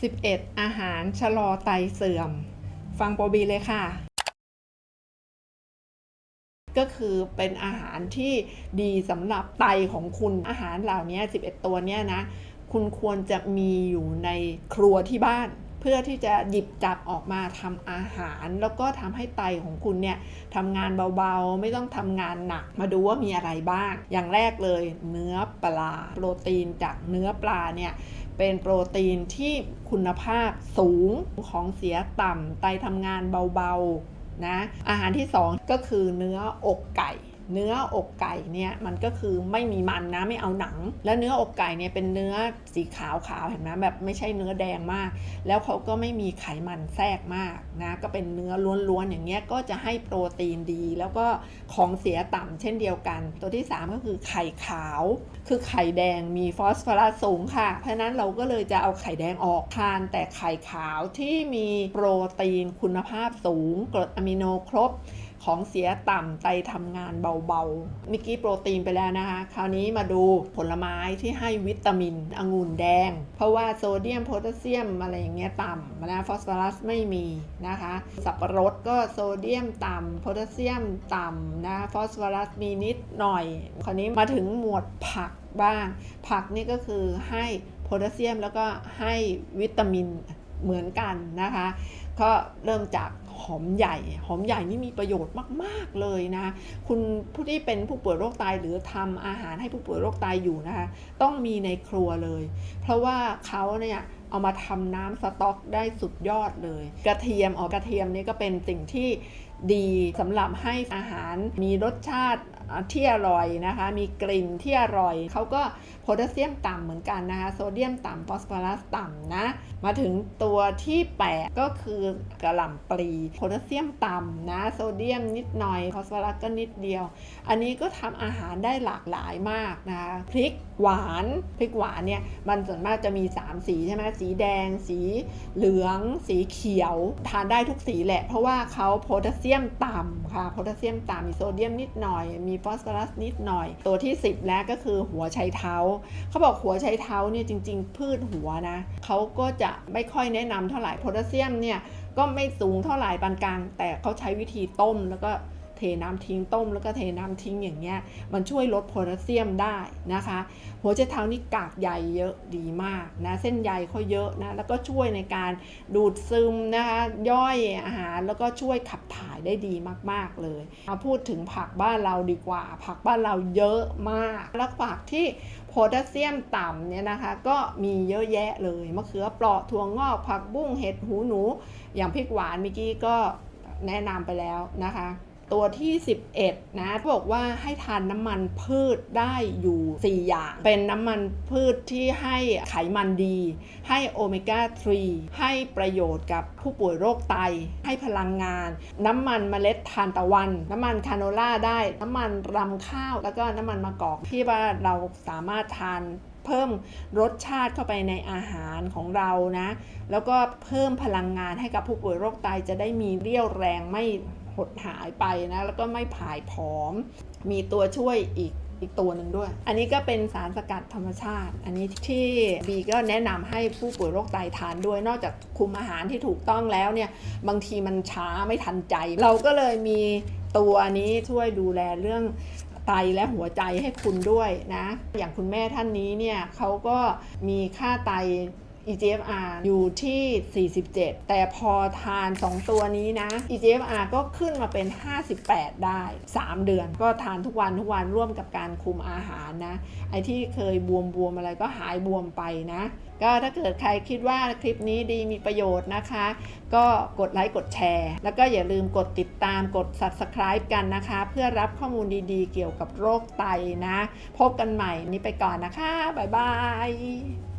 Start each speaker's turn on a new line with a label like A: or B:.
A: 11 อาหารชะลอไตเสื่อม ฟังโปรบีเลยค่ะ ก็คือเป็นอาหารที่ดีสำหรับไตของคุณอาหารเหล่านี้ 11 ตัวเนี้ยนะ คุณควรจะมีอยู่ในครัวที่บ้าน เพื่อที่จะหยิบจับออกมาทำอาหาร แล้วก็ทำให้ไตของคุณเนี่ยทำงานเบาๆ ไม่ต้องทำงานหนักมาดูว่ามีอะไรบ้าง อย่างแรกเลยเนื้อปลา โปรตีนจากเนื้อปลาเนี่ยเป็นโปรตีนที่คุณภาพสูงของเสียต่ำไตทำงานเบาๆนะอาหารที่ 2 ก็คือเนื้ออกไก่ เนื้ออกไก่เนี่ยมันก็คือไม่มีมันนะไม่เอาหนัง แล้วเนื้ออกไก่เนี่ยเป็นเนื้อสีขาวขาวๆเห็นไหมแบบไม่ใช่เนื้อแดงมาก แล้วเขาก็ไม่มีไขมันแทรกมากนะก็เป็นเนื้อล้วนๆอย่างเงี้ยก็จะให้โปรตีนดี แล้วก็ของเสียต่ำเช่นเดียวกัน ตัวที่ 3 ก็คือไข่ขาว คือไข่แดงมีฟอสฟอรัสสูงค่ะ เพราะฉะนั้นเราก็เลยจะเอาไข่แดงออกทานแต่ไข่ขาวที่มีโปรตีนคุณภาพสูงกรดอะมิโนครบ ของเสียต่ำไตทำงานเบาๆมื่อกี้โปรตีนไปแล้วนะคะ คราวนี้มาดูผลไม้ที่ให้วิตามินองุ่นแดง เพราะว่าโซเดียมโพแทสเซียมอะไรอย่างเงี้ยต่ำนะฟอสฟอรัสไม่มีนะคะ สับปะรดก็โซเดียมต่ำโพแทสเซียมต่ำนะฟอสฟอรัสมีนิดหน่อย คราวนี้มาถึงหมวดผักบ้าง ผักนี่ก็คือให้โพแทสเซียมแล้วก็ให้วิตามินเหมือนกันนะคะ ก็เริ่มจาก หอมใหญ่ หอมใหญ่นี่มีประโยชน์มาก ๆเลยนะ คุณผู้ที่เป็นผู้ป่วยโรคไตหรือทำอาหารให้ผู้ป่วยโรคไตอยู่นะคะต้องมีในครัวเลย เพราะว่าเขาเนี่ย เอามาทำน้ำสต๊อกได้สุดยอดเลย กระเทียมออกกระเทียมนี่ก็เป็นสิ่งที่ดีสำหรับให้อาหารมีรสชาติที่อร่อยนะคะ มีกลิ่นที่อร่อย เขาก็โพแทสเซียมต่ำเหมือนกันนะคะ โซเดียมต่ำฟอสฟอรัสต่ำนะ มาถึงตัวที่ 8 ก็คือกระหล่ำปลีโพแทสเซียมต่ำนะ โซเดียมนิดหน่อยฟอสฟอรัสก็นิดเดียว อันนี้ก็ทำอาหารได้หลากหลายมากนะคะ พริกหวาน พริกหวานเนี่ย มันส่วนมากจะมี 3 สีใช่ไหมสีแดง สีเหลือง สีเขียว ทานได้ทุกสีแหละ เพราะว่าเขาโพแทสเซียมต่ำค่ะ โพแทสเซียมต่ำมีโซเดียมนิดหน่อย มีฟอสฟอรัสนิดหน่อย ตัวที่ 10 แล้วก็คือหัวไชเท้า เขาบอกหัวไชเท้าเนี่ยจริง ๆ พืชหัวนะ เขาก็จะไม่ค่อยแนะนำเท่าไหร่ โพแทสเซียมเนี่ยก็ไม่สูงเท่าไหร่ปานกลาง แต่เขาใช้วิธีต้มแล้วก็ เทน้ำทิ้งต้มแล้วก็เทน้ำทิ้งอย่างเงี้ยมันช่วยลดโพแทสเซียมได้นะคะ หัวไชเท้านี่กากใยเยอะดีมากนะเส้นใยเขาเยอะนะแล้วก็ช่วยในการดูดซึมนะคะย่อยอาหารแล้วก็ช่วยขับถ่ายได้ดีมาก ๆ เลยมาพูดถึงผักบ้านเราดีกว่า ผักบ้านเราเยอะมาก แล้วผักที่โพแทสเซียมต่ำเนี่ยนะคะก็มีเยอะแยะเลยมะเขือเปราะถั่วงอกผักบุ้งเห็ดหูหนู อย่างพริกหวานเมื่อกี้ก็แนะนำไปแล้วนะคะ ตัวที่ 11 นะบอกว่าให้ทานน้ำมันพืชได้อยู่ 4 อย่าง เป็นน้ำมันพืชที่ให้ไขมันดี ให้โอเมก้า 3 ให้ประโยชน์กับผู้ป่วยโรคไต ให้พลังงาน น้ำมันเมล็ดทานตะวัน น้ำมันคาโนล่าได้ น้ำมันรำข้าว แล้วก็น้ำมันมะกอกที่ว่าเราสามารถทานเพิ่มรสชาติเข้าไปในอาหารของเรานะ แล้วก็เพิ่มพลังงานให้กับผู้ป่วยโรคไตจะได้มีเรี่ยวแรงไม่ หดหายไปนะแล้วก็ไม่ผายผอม มีตัวช่วยอีกอีกตัวหนึ่งด้วย อันนี้ก็เป็นสารสกัดธรรมชาติ อันนี้ที่บีก็แนะนำให้ผู้ป่วยโรคไตทานด้วย นอกจากคุมอาหารที่ถูกต้องแล้วเนี่ย บางทีมันช้าไม่ทันใจ เราก็เลยมีตัวนี้ช่วยดูแลเรื่องไตและหัวใจให้คุณด้วยนะ อย่างคุณแม่ท่านนี้เนี่ยเขาก็มีค่าไต EGFR อยู่ที่ 47 แต่พอทาน 2 ตัวนี้นะ EGFR ก็ขึ้นมาเป็น 58 ได้ 3 เดือน ก็ทานทุกวันทุกวันร่วมกับการคุมอาหารนะ ไอ้ที่เคยบวมบวมอะไรก็หายบวมไปนะ ก็ถ้าเกิดใครคิดว่าคลิปนี้ดีมีประโยชน์นะคะ ก็กดไลค์กดแชร์ แล้วก็อย่าลืมกดติดตามกด subscribe กันนะคะ เพื่อรับข้อมูลดีๆ เกี่ยวกับโรคไตนะ พบกันใหม่นี้ไปก่อนนะคะ บ๊ายบาย